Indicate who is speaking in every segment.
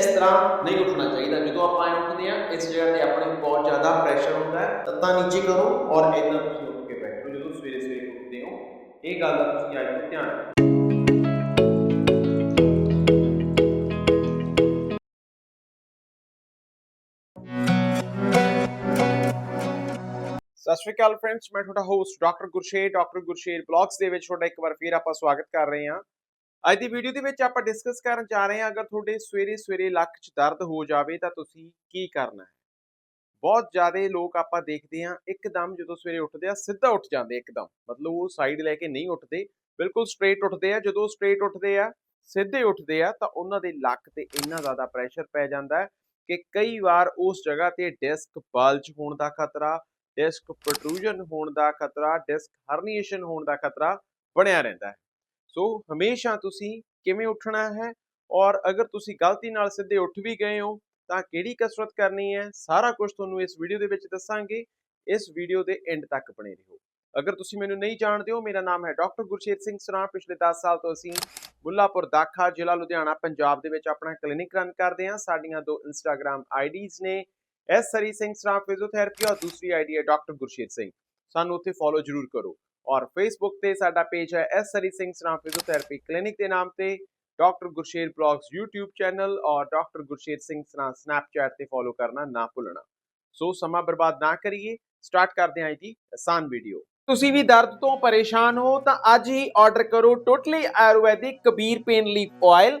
Speaker 1: ਇਸ ਤਰ੍ਹਾਂ ਨਹੀਂ ਉੱਠਣਾ ਚਾਹੀਦਾ। ਜਦੋਂ ਆਪਾਂ ਐਂ ਉੱਠਦੇ ਆ ਇਸ ਜਗ੍ਹਾ ਤੇ ਆਪਣੇ ਬਹੁਤ ਜ਼ਿਆਦਾ ਪ੍ਰੈਸ਼ਰ ਹੁੰਦਾ ਹੈ। ਲੱਤਾਂ ਨੀਚੇ ਕਰੋ ਔਰ ਇਦਾਂ ਤੁਸੀਂ ਉੱਠ ਕੇ ਬੈਠੋ। ਜਦੋਂ ਸਵੇਰੇ ਸਵੇਰੇ ਉੱਠਦੇ ਹੋ, ਇਹ ਗੱਲ ਦਾ ਤੁਸੀਂ ਅੱਜ ਤੋਂ ਧਿਆਨ ਰੱਖੋ। ਸਤਿ ਸ਼੍ਰੀ ਅਕਾਲ ਫਰੈਂਡਸ ਮੈਂ ਤੁਹਾਡਾ host doctor Gursher. Doctor Gursher blogs ਦੇ ਵਿੱਚ ਤੁਹਾਡਾ ਇੱਕ ਵਾਰ ਫੇਰ ਆਪਾਂ ਸਵਾਗਤ ਕਰ ਰਹੇ ਹਾਂ। ਅੱਜ ਦੀ ਵੀਡੀਓ ਦੇ ਵਿੱਚ ਆਪਾਂ ਡਿਸਕਸ ਕਰਨ ਜਾ ਰਹੇ ਹਾਂ ਅਗਰ ਤੁਹਾਡੇ ਸਵੇਰੇ ਸਵੇਰੇ ਲੱਕ 'ਚ ਦਰਦ ਹੋ ਜਾਵੇ ਤਾਂ ਤੁਸੀਂ ਕੀ ਕਰਨਾ ਹੈ? ਬਹੁਤ ਜ਼ਿਆਦਾ ਲੋਕ ਆਪਾਂ ਦੇਖਦੇ ਹਾਂ ਇੱਕਦਮ ਜਦੋਂ ਸਵੇਰੇ ਉੱਠਦੇ ਆ, ਸਿੱਧਾ ਉੱਠ ਜਾਂਦੇ ਇੱਕਦਮ। ਮਤਲਬ ਉਹ ਸਾਈਡ ਲੈ ਕੇ ਨਹੀਂ ਉੱਠਦੇ, ਬਿਲਕੁਲ ਸਟ੍ਰੇਟ ਉੱਠਦੇ ਆ। ਜਦੋਂ ਸਟ੍ਰੇਟ ਉੱਠਦੇ ਆ, ਸਿੱਧੇ ਉੱਠਦੇ ਆ, ਤਾਂ ਉਹਨਾਂ ਦੇ ਲੱਕ ਤੇ ਇੰਨਾ ਜ਼ਿਆਦਾ ਪ੍ਰੈਸ਼ਰ ਪੈ ਜਾਂਦਾ ਕਿ ਕਈ ਵਾਰ ਉਸ ਜਗ੍ਹਾ ਤੇ ਡਿਸਕ ਬਲਜ ਹੋਣ ਦਾ ਖਤਰਾ ਡਿਸਕ ਪ੍ਰੋਟਰੂਜਨ ਹੋਣ ਦਾ ਖਤਰਾ ਡਿਸਕ ਹਰਨੀਏਸ਼ਨ ਹੋਣ ਦਾ ਖਤਰਾ ਬਣਿਆ ਰਹਿੰਦਾ ਹੈ। ਸੋ ਹਮੇਸ਼ਾ ਤੁਸੀਂ ਕਿਵੇਂ ਉੱਠਣਾ ਹੈ? ਔਰ ਅਗਰ ਤੁਸੀਂ ਗਲਤੀ ਨਾਲ ਸਿੱਧੇ ਉੱਠ ਵੀ ਗਏ ਹੋ, ਤਾਂ ਕਿਹੜੀ ਕਸਰਤ ਕਰਨੀ ਹੈ? ਸਾਰਾ ਕੁਝ ਤੁਹਾਨੂੰ ਇਸ ਵੀਡੀਓ ਦੇ ਵਿੱਚ ਦੱਸਾਂਗੇ। ਇਸ ਵੀਡੀਓ ਦੇ ਐਂਡ ਤੱਕ ਬਣੇ ਰਹੋ। ਅਗਰ ਤੁਸੀਂ ਮੈਨੂੰ ਨਹੀਂ ਜਾਣਦੇ ਹੋ, ਮੇਰਾ ਨਾਮ ਹੈ ਡਾਕਟਰ ਗੁਰਸ਼ੇਰ ਸਿੰਘ ਸਰਾਂ। ਪਿਛਲੇ 10 ਸਾਲ ਤੋਂ ਅਸੀਂ ਮੁੱਲਾਪੁਰ ਦਾਖਾ, ਜ਼ਿਲ੍ਹਾ ਲੁਧਿਆਣਾ, ਪੰਜਾਬ ਦੇ ਵਿੱਚ ਆਪਣਾ ਕਲੀਨਿਕ ਰਨ ਕਰਦੇ ਹਾਂ। ਸਾਡੀਆਂ ਦੋ ਇੰਸਟਾਗ੍ਰam ਆਈਡੀਜ਼ ਨੇ। ਐਸ ਸਰੀ ਸਿੰਘ ਸਰਾਂ ਫਿਜ਼ੀਓਥੈਰੇਪੀ ਔਰ ਦੂਸਰੀ ਆਈਡੀ ਹੈ ਡਾਕਟਰ ਗੁਰਸ਼ੇਤ ਸਿੰਘ। ਸਾਨੂੰ ਉੱਥੇ ਫੋਲੋ ਜਰੂਰ ਕਰੋ। ਔਰ ਫੇਸਬੁੱਕ ਤੇ ਸਾਡਾ ਪੇਜ ਹੈ ਐਸ ਸਰੀ ਸਿੰਘ ਸਰਾਂ ਫਿਜ਼ੀਓਥੈਰੇਪੀ ਕਲੀਨਿਕ ਦੇ ਨਾਮ ਤੇ doctor Gursher blogs YouTube channel ਔਰ ਡਾਕਟਰ ਗੁਰਸ਼ੇਰ ਸਿੰਘ ਸਰਾਂ ਸਨੈਪਚੈਟ ਤੇ ਫੋਲੋ ਕਰਨਾ ਨਾ ਭੁੱਲਣਾ। ਸੋ ਸਮਾਂ ਬਰਬਾਦ ਨਾ ਕਰੀਏ ਸਟਾਰਟ ਕਰਦੇ ਹਾਂ ਜੀ ਆਸਾਨ ਵੀਡੀਓ ਤੁਸੀਂ ਵੀ ਦਰਦ ਤੋਂ ਪਰੇਸ਼ਾਨ ਹੋ ਤਾਂ ਅੱਜ ਹੀ ਆਰਡਰ ਕਰੋ totally ayurvedic Kabir pain leaf oil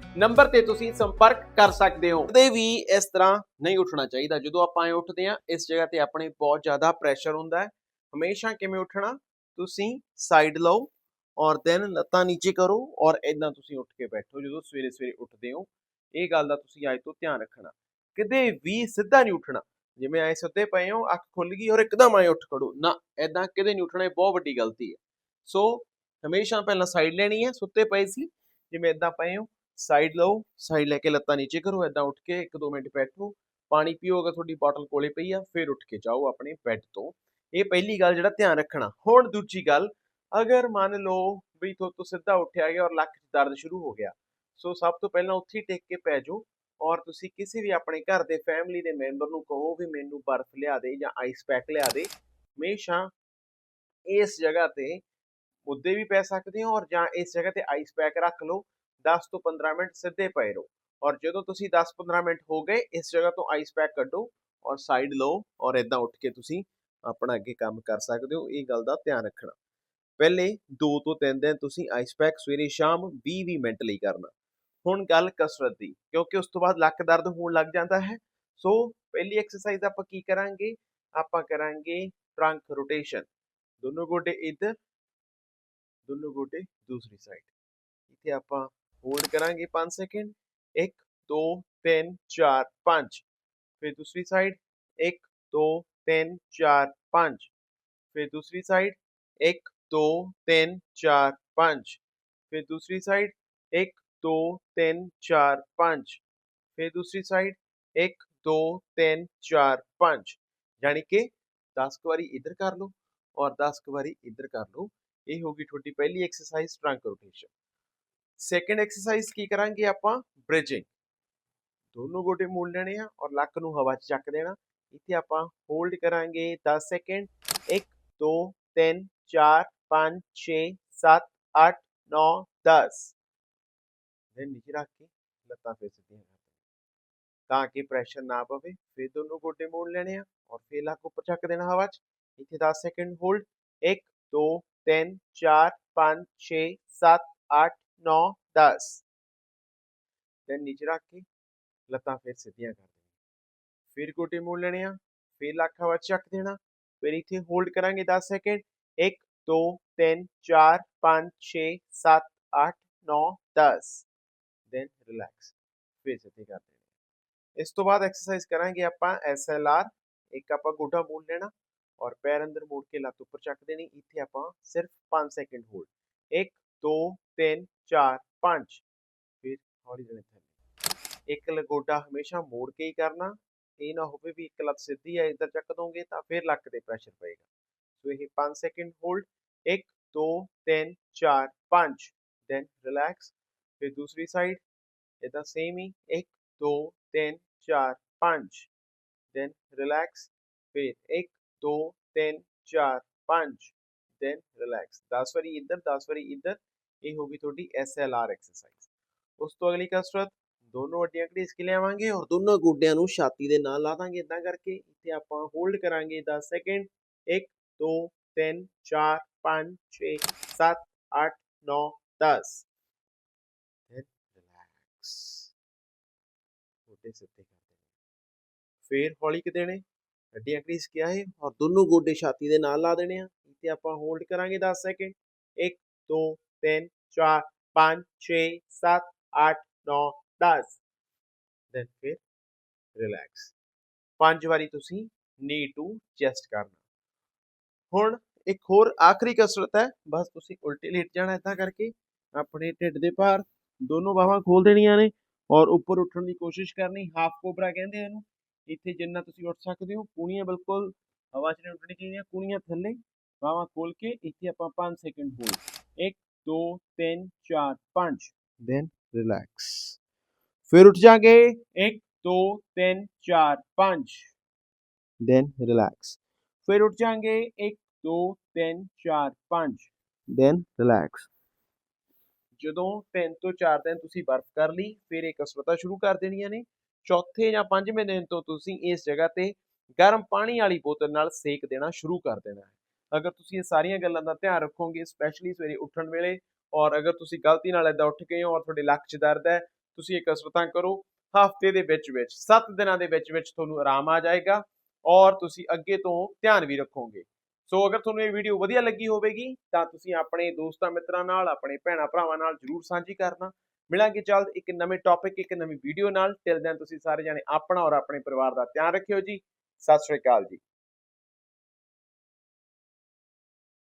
Speaker 1: number ਤੇ ਤੁਸੀਂ ਸੰਪਰਕ ਕਰ ਸਕਦੇ ਹੋ। ਕਦੇ ਵੀ ਇਸ ਤਰ੍ਹਾਂ ਨਹੀਂ ਉੱਠਣਾ ਚਾਹੀਦਾ। ਜਦੋਂ ਆਪਾਂ ਐ ਉੱਠਦੇ ਆ ਇਸ ਜਗ੍ਹਾ ਤੇ ਆਪਣੇ ਬਹੁਤ ਜ਼ਿਆਦਾ ਪ੍ਰੈਸ਼ਰ ਹੁੰਦਾ ਹੈ। ਹਮੇਸ਼ਾ ਕਿਵੇਂ ਉੱਠਣਾ? ਤੁਸੀਂ ਸਾਈਡ ਲਓ ਔਰ ਦੈਨ ਲੱਤਾਂ ਨੀਚੇ ਕਰੋ ਔਰ ਇਦਾਂ ਤੁਸੀਂ ਉੱਠ ਕੇ ਬੈਠੋ। ਜਦੋਂ ਸਵੇਰੇ ਸਵੇਰੇ ਉੱਠਦੇ ਹੋ, ਇਹ ਗੱਲ ਦਾ ਤੁਸੀਂ ਅੱਜ ਤੋਂ ਧਿਆਨ ਰੱਖਣਾ। ਕਦੇ ਵੀ ਸਿੱਧਾ ਨਹੀਂ ਉੱਠਣਾ। ਜਿਵੇਂ ਐ ਸੁੱਤੇ ਪਏ ਹੋ, ਅੱਖ ਖੁੱਲ ਗਈ ਔਰ ਇੱਕਦਮ ਐ ਉੱਠ ਖੜੋ। ਨਾ ਇਦਾਂ ਕਦੇ ਨਹੀਂ ਉੱਠਣਾ, ਇਹ ਬਹੁਤ ਵੱਡੀ ਗਲਤੀ ਹੈ। ਸੋ, ਹਮੇਸ਼ਾ ਪਹਿਲਾਂ ਸਾਈਡ ਲੈਣੀ ਹੈ, ਸੁੱਤੇ ਪਏ ਸੀ। ਜਿਵੇਂ ਇਦਾਂ ਪਏ ਹੋ ਸਾਈਡ ਲਓ। ਸਾਈਡ ਲੈ ਕੇ ਲੱਤਾਂ ਨੀਚੇ ਕਰੋ ਇਦਾਂ ਉੱਠ ਕੇ 1-2 ਮਿੰਟ ਬੈਠੋ। ਪਾਣੀ ਪੀਓ, ਅਗਰ ਤੁਹਾਡੀ ਬੋਟਲ ਕੋਲੇ ਪਈ ਆ, ਫਿਰ ਉੱਠ ਕੇ ਜਾਓ ਆਪਣੇ ਬੈੱਡ ਤੋਂ। ਇਹ ਪਹਿਲੀ ਗੱਲ ਜਿਹੜਾ ਧਿਆਨ ਰੱਖਣਾ। ਹੁਣ ਦੂਜੀ ਗੱਲ, ਅਗਰ ਮੰਨ ਲਓ ਵੀ ਤੋਂ ਸਿੱਧਾ ਉੱਠਿਆ ਗਿਆ ਔਰ ਲੱਕ 'ਚ ਦਰਦ ਸ਼ੁਰੂ ਹੋ ਗਿਆ, ਸੋ ਸਭ ਤੋਂ ਪਹਿਲਾਂ ਉੱਥੇ ਹੀ ਟੇਕ ਕੇ ਪੈ ਜਾਓ ਔਰ ਤੁਸੀਂ ਕਿਸੇ ਵੀ ਆਪਣੇ ਘਰ ਦੇ ਫੈਮਿਲੀ ਦੇ ਮੈਂਬਰ ਨੂੰ ਕਹੋ ਵੀ ਮੈਨੂੰ ਬਰਫ਼ ਲਿਆ ਦੇ ਜਾਂ ਆਈਸ ਪੈਕ ਲਿਆ ਦੇ। ਹਮੇਸ਼ਾ ਇਸ ਜਗ੍ਹਾ ਤੇ ਮੁੱਦੇ ਵੀ ਪੈ ਸਕਦੇ ਹੋ ਔਰ ਜਾਂ ਇਸ ਜਗ੍ਹਾ ਤੇ ਆਈਸ ਪੈਕ ਰੱਖ ਲਓ। 10 ਤੋਂ 15 ਮਿੰਟ ਸਿੱਧੇ ਪਏ ਰਹੋ। ਔਰ ਜਦੋਂ ਤੁਸੀਂ 10-15 ਮਿੰਟ ਹੋ ਗਏ, ਇਸ ਜਗ੍ਹਾ ਤੋਂ ਆਈਸ ਪੈਕ ਕੱਢੋ ਔਰ ਸਾਈਡ ਲਓ ਔਰ ਇਦਾਂ ਉੱਠ ਕੇ ਤੁਸੀਂ ਆਪਣਾ ਅੱਗੇ ਕੰਮ ਕਰ ਸਕਦੇ ਹੋ। ਇਹ ਗੱਲ ਦਾ ਧਿਆਨ ਰੱਖਣਾ। ਪਹਿਲੇ 2 ਤੋਂ 3 ਦਿਨ ਤੁਸੀਂ ਆਈਸ ਪੈਕ ਸਵੇਰੇ ਸ਼ਾਮ 20-20 ਮਿੰਟ ਲਈ ਕਰਨਾ। ਹੁਣ ਗੱਲ ਕਸਰਤ ਦੀ, ਕਿਉਂਕਿ ਉਸ ਤੋਂ ਬਾਅਦ ਲੱਕ ਦਰਦ ਹੋਣ ਲੱਗ ਜਾਂਦਾ ਹੈ। ਸੋ ਪਹਿਲੀ ਐਕਸਰਸਾਈਜ਼ ਆਪਾਂ ਕੀ ਕਰਾਂਗੇ? ਆਪਾਂ ਕਰਾਂਗੇ ਟਰੰਕ ਰੋਟੇਸ਼ਨ ਦੋਨੋਂ ਗੋਡੇ ਇੱਧਰ, ਦੋਨੋਂ ਗੋਡੇ ਦੂਸਰੀ ਸਾਈਡ ਇੱਥੇ ਆਪਾਂ ਹੋਲਡ ਕਰਾਂਗੇ 5 ਸੈਕਿੰਡ 1 2 3 4 5 ਫਿਰ ਦੂਸਰੀ ਸਾਈਡ 1 2 3 4 5 ਫਿਰ ਦੂਸਰੀ ਸਾਈਡ 1 2 3 4 5 ਫਿਰ ਦੂਸਰੀ ਸਾਈਡ 1 2 3 4 5 ਫਿਰ ਦੂਸਰੀ ਸਾਈਡ 1 2 3 4 5 ਯਾਨੀ ਕਿ 10 ਕੁ ਵਾਰੀ ਇੱਧਰ ਕਰ ਲਓ ਔਰ 10 ਕੁ ਵਾਰੀ ਇੱਧਰ ਕਰ ਲਓ ਇਹ ਹੋਗੀ ਤੁਹਾਡੀ ਪਹਿਲੀ exercise trunk rotation second exercise ਕੀ ਕਰਾਂਗੇ ਆਪਾਂ? ਬ੍ਰਿਜਿੰਗ ਦੋਨੋਂ ਗੋਡੇ ਮੋੜ ਲੈਣੇ ਆ ਔਰ ਲੱਕ ਨੂੰ ਹਵਾ 'ਚ ਚੱਕ ਦੇਣਾ। ਇੱਥੇ ਆਪਾਂ ਹੋਲਡ ਕਰਾਂਗੇ 10 ਸੈਕਿੰਡ 1 2 3 4 5 6 7 8 9 10 then ਨੀਚੇ ਰੱਖ ਕੇ ਲੱਤਾਂ ਫੇਰ ਸਿੱਧੀਆਂ ਕਰ ਤਾਂ ਕਿ ਪ੍ਰੈਸ਼ਰ ਨਾ ਪਵੇ, ਫਿਰ ਦੋਨੋਂ ਗੋਡੇ ਮੋੜ ਲੈਣੇ ਆ ਔਰ ਫਿਰ ਲੱਕ ਉੱਪਰ ਚੱਕ ਦੇਣਾ ਹਵਾ 'ਚ। ਇੱਥੇ 10 ਸੈਕਿੰਡ ਹੋਲਡ 1 2 3 4 5 6 7 8 9 10 then ਨੀਚੇ ਰੱਖ ਕੇ ਲੱਤਾਂ ਫਿਰ ਸਿੱਧੀਆਂ ਕਰ ਦੇਣੀਆਂ ਫਿਰ ਗੋਡੇ ਮੋੜ ਲੈਣੇ ਆ ਫਿਰ ਲੱਕ ਹਵਾ 'ਚ ਚੱਕ ਦੇਣਾ ਫਿਰ ਇੱਥੇ ਹੋਲਡ ਕਰਾਂਗੇ 10 ਸੈਕਿੰਡ 1 2 3 4 5 6 7 8 9 10 then ਰਿਲੈਕਸ ਫਿਰ ਸਿੱਧੇ ਕਰ ਦੇਣੇ ਇਸ ਤੋਂ ਬਾਅਦ ਐਕਸਰਸਾਈਜ਼ ਕਰਾਂਗੇ ਆਪਾਂ SLR ਇੱਕ ਆਪਾਂ ਗੋਡਾ ਮੋੜ ਲੈਣਾ ਔਰ ਪੈਰ ਅੰਦਰ ਮੋੜ ਕੇ ਲੱਤ ਉੱਪਰ ਚੱਕ ਦੇਣੀ ਇੱਥੇ ਆਪਾਂ ਸਿਰਫ 5 ਸੈਕਿੰਡ ਹੋਲਡ 1 2 3 4 5 ਫਿਰ ਹੌਲੀ ਦੇਣੇ ਥੱਲੇ ਇੱਕ ਲਗੋਡਾ ਹਮੇਸ਼ਾ ਮੋੜ ਕੇ ਹੀ ਕਰਨਾ ਇਹ ਨਾ ਹੋਵੇ ਵੀ ਇੱਕ ਲੱਤ ਸਿੱਧੀ ਹੈ ਇੱਧਰ ਚੱਕ ਦੋਗੇ ਤਾਂ ਫਿਰ ਲੱਕ ਤੇ ਪ੍ਰੈਸ਼ਰ ਪਏਗਾ ਸੋ ਇਹ 5 ਸੈਕਿੰਡ ਹੋਲਡ 1 2 3 4 5 ਦੈਨ ਰਿਲੈਕਸ ਫਿਰ ਦੂਸਰੀ ਸਾਈਡ ਇਹਦਾ ਸੇਮ ਹੀ 1 2 3 4 5 ਦੈਨ ਰਿਲੈਕਸ ਫਿਰ 1 2 3 4 5 ਦੈਨ ਰਿਲੈਕਸ 10 ਵਾਰੀ ਇੱਧਰ 10 ਵਾਰੀ ਇੱਧਰ ਇਹ ਹੋ ਗਈ ਤੁਹਾਡੀ SLR ਐਕਸਰਸਾਈਜ਼ ਉਸ ਤੋਂ ਅਗਲੀ ਕਸਰਤ ਦੋਨੋਂ ਅੱਡੀਆਂ ਘੜੀਸ ਕੇ ਲਿਆਵਾਂਗੇ ਔਰ ਦੋਨੋਂ ਗੋਡਿਆਂ ਨੂੰ ਛਾਤੀ ਦੇ ਨਾਲ ਲਾ ਦਾਂਗੇ ਇਦਾਂ ਕਰਕੇ ਇੱਥੇ ਆਪਾਂ ਹੋਲਡ ਕਰਾਂਗੇ 10 ਸੈਕਿੰਡ 1 2 3 4 5 6 7 8 9 10 then ਗੋਡੇ ਸਿੱਧੇ ਕਰ ਦੇਣੇ ਫੇਰ ਹੌਲੀ ਕਿ ਦੇਣੇ ਅੱਡੀਆਂ ਘੜੀਸ ਕੇ ਆਏ ਔਰ ਦੋਨੋਂ ਗੋਡੇ ਛਾਤੀ ਦੇ ਨਾਲ ਲਾ ਦੇਣੇ ਆ ਇੱਥੇ ਆਪਾਂ ਹੋਲਡ ਕਰਾਂਗੇ 10 ਸੈਕਿੰਡ 1 2 3 4 5 6 7 8 9 10 ਦੈਨ ਫਿਰ ਰਿਲੈਕਸ ਪੰਜ ਵਾਰੀ ਤੁਸੀਂ ਨੀ ਟੂ ਚੈਸਟ ਕਰਨਾ। ਹੁਣ ਇੱਕ ਹੋਰ ਆਖਰੀ ਕਸਰਤ ਹੈ। ਬਸ ਤੁਸੀਂ ਉਲਟੇ ਲੇਟ ਜਾਣਾ ਇਦਾਂ ਕਰਕੇ। ਆਪਣੇ ਢਿੱਡ ਦੇ ਭਾਰ ਦੋਨੋਂ ਬਾਹਾਂ ਖੋਲ ਦੇਣੀਆਂ ਨੇ ਔਰ ਉੱਪਰ ਉੱਠਣ ਦੀ ਕੋਸ਼ਿਸ਼ ਕਰਨੀ। ਹਾਫ ਕੋਬਰਾ ਕਹਿੰਦੇ ਆ ਇਹਨੂੰ। ਇੱਥੇ ਜਿੰਨਾ ਤੁਸੀਂ ਉੱਠ ਸਕਦੇ ਹੋ, ਕੂਣੀਆਂ ਬਿਲਕੁਲ ਹਵਾ 'ਚ ਨਹੀਂ ਉੱਠਣੀ ਚਾਹੀਦੀਆਂ। ਕੂਣੀਆਂ ਥੱਲੇ ਬਾਹਾਂ ਖੋਲ ਕੇ ਇੱਥੇ ਆਪਾਂ 5 ਸੈਕਿੰਡ ਹੋਲਡ 1 2 3 4 5 ਦੈਨ ਰਿਲੈਕਸ ਫਿਰ ਉੱਠ ਜਾਗੇ। 1 2 3 4 5 ਦੈਨ ਰਿਲੈਕਸ ਫਿਰ ਉੱਠ ਜਾਗੇ। 1 2 3 4 5 ਦੈਨ ਰਿਲੈਕਸ ਜਦੋਂ 3 ਤੋਂ 4 ਦਿਨ ਤੁਸੀਂ ਬਰਫ ਕਰ ਲਈ ਫਿਰ ਇਹ ਕਸਰਤਾਂ ਸ਼ੁਰੂ ਕਰ ਦੇਣੀਆਂ ਨੇ। ਚੌਥੇ ਜਾਂ ਪੰਜਵੇਂ ਦਿਨ ਤੋਂ ਤੁਸੀਂ ਇਸ ਜਗ੍ਹਾ ਤੇ ਗਰਮ ਪਾਣੀ ਵਾਲੀ ਬੋਤਲ ਨਾਲ ਸੇਕ ਦੇਣਾ ਸ਼ੁਰੂ ਕਰ ਦੇਣਾ ਹੈ। ਅਗਰ ਤੁਸੀਂ ਇਹ ਸਾਰੀਆਂ ਗੱਲਾਂ ਦਾ ਧਿਆਨ ਰੱਖੋਗੇ ਸਪੈਸ਼ਲੀ ਸਵੇਰੇ ਉੱਠਣ ਵੇਲੇ, ਔਰ ਅਗਰ ਤੁਸੀਂ ਗਲਤੀ ਨਾਲ ਏਦਾਂ ਉੱਠ ਗਏ ਹੋ ਔਰ ਤੁਹਾਡੇ ਲੱਕ 'ਚ ਦਰਦ ਹੈ, ਤੁਸੀਂ ਇਹ ਕਸਰਤਾਂ ਕਰੋ। ਹਫ਼ਤੇ ਦੇ ਵਿੱਚ ਵਿੱਚ 7 ਦਿਨਾਂ ਦੇ ਵਿੱਚ ਵਿੱਚ ਤੁਹਾਨੂੰ ਆਰਾਮ ਆ ਜਾਏਗਾ ਔਰ ਤੁਸੀਂ ਅੱਗੇ ਤੋਂ ਧਿਆਨ ਵੀ ਰੱਖੋਗੇ। ਸੋ ਅਗਰ ਤੁਹਾਨੂੰ ਇਹ ਵੀਡੀਓ ਵਧੀਆ ਲੱਗੀ ਹੋਵੇਗੀ, ਤਾਂ ਤੁਸੀਂ ਆਪਣੇ ਦੋਸਤਾਂ ਮਿੱਤਰਾਂ ਨਾਲ, ਆਪਣੇ ਭੈਣਾਂ ਭਰਾਵਾਂ ਨਾਲ ਜਰੂਰ ਸਾਂਝੀ ਕਰਨਾ। ਮਿਲਾਂਗੇ ਜਲਦ ਇੱਕ ਨਵੇਂ ਟੌਪਿਕ ਇੱਕ ਨਵੀਂ ਵੀਡੀਓ ਨਾਲ। ਟਿਲ ਦੈਨ ਤੁਸੀਂ ਸਾਰੇ ਜਾਣੇ ਆਪਣਾ ਔਰ ਆਪਣੇ ਪਰਿਵਾਰ ਦਾ ਧਿਆਨ ਰੱਖਿਓ ਜੀ। ਸਤਿ ਸ਼੍ਰੀ ਅਕਾਲ ਜੀ।